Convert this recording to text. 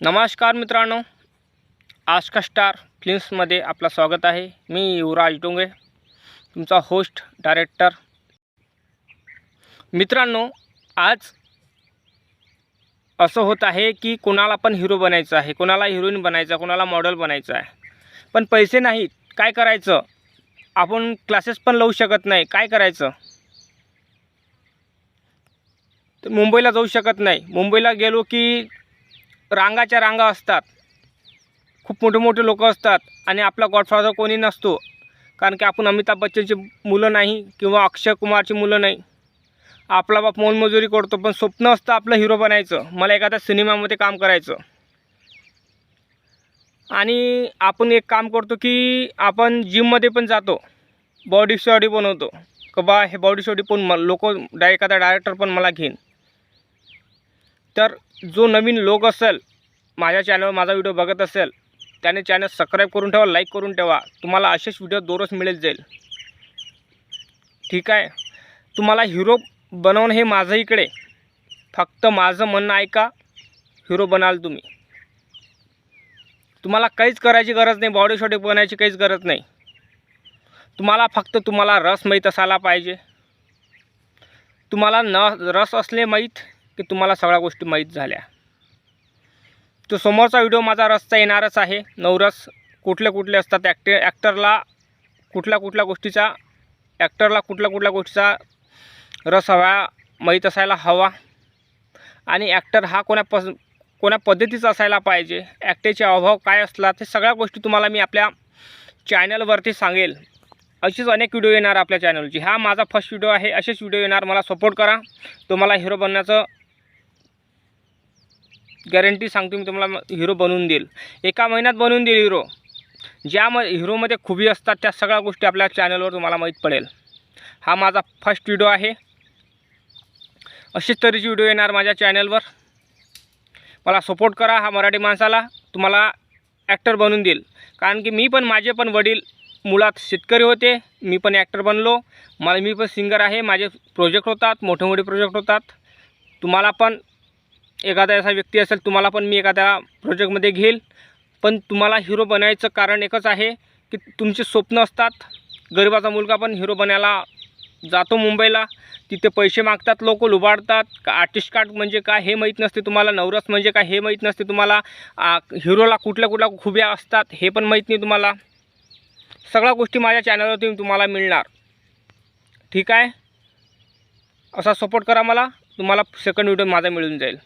नमस्कार मित्रांनो आजका स्टार फिल्म्समध्ये आपलं स्वागत आहे. मी युवराज डोंगे तुमचा होस्ट डायरेक्टर मित्रांनो आज असं होत आहे की कोणाला पण हिरो बनायचं आहे. कोणाला हिरोईन बनायचं कोणाला मॉडेल बनायचं आहे. पण पैसे नाहीत. काय करायचं? आपण क्लासेस पण लावू शकत नाही. काय करायचं? तर मुंबईला जाऊ शकत नाही. मुंबईला गेलो की रांगाच्या रांगा असतात. खूप मोठे मोठे लोक असतात आणि आपला गॉडफादर कोणी नसतो. कारण की आपण अमिताभ बच्चनची मुलं नाही किंवा अक्षय कुमारची मुलं नाही. आपला बाप मोलमजुरी करतो पण स्वप्न असतं आपलं हिरो बनायचं. मला एखाद्या सिनेमामध्ये काम करायचं. आणि आपण एक काम करतो की आपण जिममध्ये पण जातो. बॉडी शॉडी बनवतो. का बा हे बॉडी शॉडी पण म लोक डाय एखादा डायरेक्टर पण मला घेईन. तर जो नवीन लोक असेल माझ्या चॅनलवर माझा व्हिडिओ बघत असेल त्याने चॅनल सबस्क्राईब करून ठेवा लाईक करून ठेवा. तुम्हाला असेच व्हिडिओ दररोज मिळत जाईल. ठीक आहे? तुम्हाला हिरो बनवणं हे माझं इकडे. फक्त माझं म्हणणं ऐका हिरो बनाल तुम्ही. तुम्हाला काहीच करायची गरज नाही बॉडी शॉडी बनायची काहीच गरज नाही. तुम्हाला फक्त तुम्हाला रस माहीत असायला पाहिजे. तुम्हाला न रस असले माहीत की तुम्हाला सगळ्या गोष्टी माहीत झाल्या. तो समोरचा व्हिडिओ माझा रसचा येणारच आहे. नवरस कुठले कुठले असतात ॲक्टे ॲक्टरला कुठल्या कुठल्या गोष्टीचा ॲक्टरला कुठल्या कुठल्या गोष्टीचा रस हवा माहीत असायला हवा. आणि ॲक्टर हा कोण्या पस कोण्या पद्धतीचा असायला पाहिजे ॲक्टेचे अभाव काय असला ते सगळ्या गोष्टी तुम्हाला मी आपल्या चॅनलवरती सांगेल. असेच अनेक व्हिडिओ येणार आपल्या चॅनलची. हा माझा फर्स्ट व्हिडिओ आहे. असेच व्हिडिओ येणार. मला सपोर्ट करा. तुम्हाला हिरो बनण्याचं गॅरंटी सांगतो मी तुम्हाला हिरो बनवून देईल. एका महिन्यात बनवून देईल हिरो. ज्या म हिरोमध्ये खुबी असतात त्या सगळ्या गोष्टी आपल्या चॅनलवर तुम्हाला माहीत पडेल. हा माझा फर्स्ट व्हिडिओ आहे. अशीच तऱ्हेची व्हिडिओ येणार माझ्या चॅनलवर. मला सपोर्ट करा हा मराठी माणसाला. तुम्हाला ॲक्टर बनवून देईल. कारण की मी पण माझे पण वडील मुळात शेतकरी होते. मी पण ॲक्टर बनलो. मला मी पण सिंगर आहे. माझे प्रोजेक्ट होतात मोठे मोठे प्रोजेक्ट होतात. तुम्हाला पण एखादा असा व्यक्ती असेल तुम्हाला पण मी एखाद्या प्रोजेक्टमध्ये घेईल. पण तुम्हाला हिरो बनायचं कारण एकच आहे की तुमचे स्वप्न असतात. गरिबाचा मुलगा पण हिरो बनायला जातो मुंबईला. तिथे पैसे मागतात लोक लुबाडतात. का आर्टिस्ट कार्ड म्हणजे काय हे माहीत नसते तुम्हाला. नवरस म्हणजे काय हे माहीत नसते तुम्हाला. हिरोला कुठल्या कुठल्या खुब्या असतात हे पण माहीत नाही तुम्हाला. सगळ्या गोष्टी माझ्या चॅनलवरती तुम्हाला मिळणार. ठीक आहे? असा सपोर्ट करा मला. तुम्हाला सेकंड व्हिडिओ माझा मिळून जाईल.